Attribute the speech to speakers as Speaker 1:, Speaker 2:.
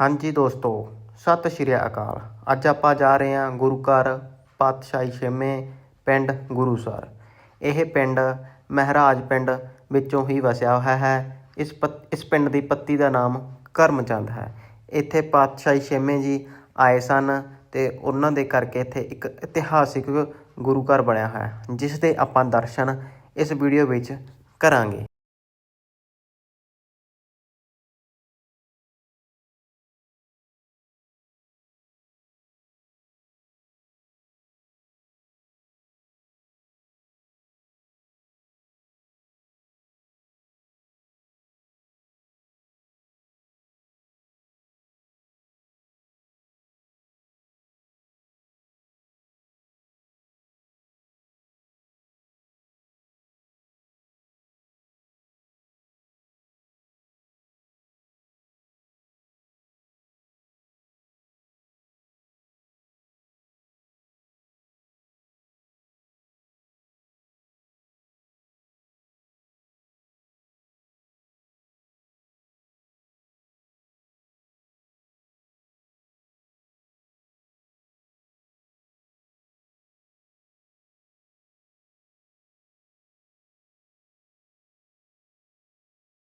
Speaker 1: ਹਾਂਜੀ ਦੋਸਤੋ, ਸਤਿ ਸ਼੍ਰੀ ਅਕਾਲ। ਅੱਜ ਆਪਾਂ ਜਾ ਰਹੇ ਹਾਂ ਗੁਰੂ ਘਰ, ਪਾਤਸ਼ਾਹੀ ਛੇਵੇਂ ਪਿੰਡ ਗੁਰੂਸਰ ਇਹ ਪਿੰਡ ਮਹਿਰਾਜ ਪਿੰਡ ਵਿੱਚੋਂ ਹੀ ਵਸਿਆ ਹੋਇਆ ਹੈ। ਇਸ ਪਤ- ਇਸ ਪਿੰਡ ਦੀ ਪੱਤੀ ਦਾ ਨਾਮ ਕਰਮਚੰਦ ਹੈ। ਇੱਥੇ ਪਾਤਸ਼ਾਹੀ ਛੇਵੇਂ ਜੀ ਆਏ ਸਨ ਤੇ ਉਹਨਾਂ ਦੇ ਕਰਕੇ ਇੱਥੇ ਇੱਕ ਇਤਿਹਾਸਿਕ ਗੁਰੂ ਘਰ ਬਣਿਆ ਹੈ, ਜਿਸ ਦੇ ਆਪਾਂ ਦਰਸ਼ਨ ਇਸ ਵੀਡੀਓ ਵਿੱਚ ਕਰਾਂਗੇ।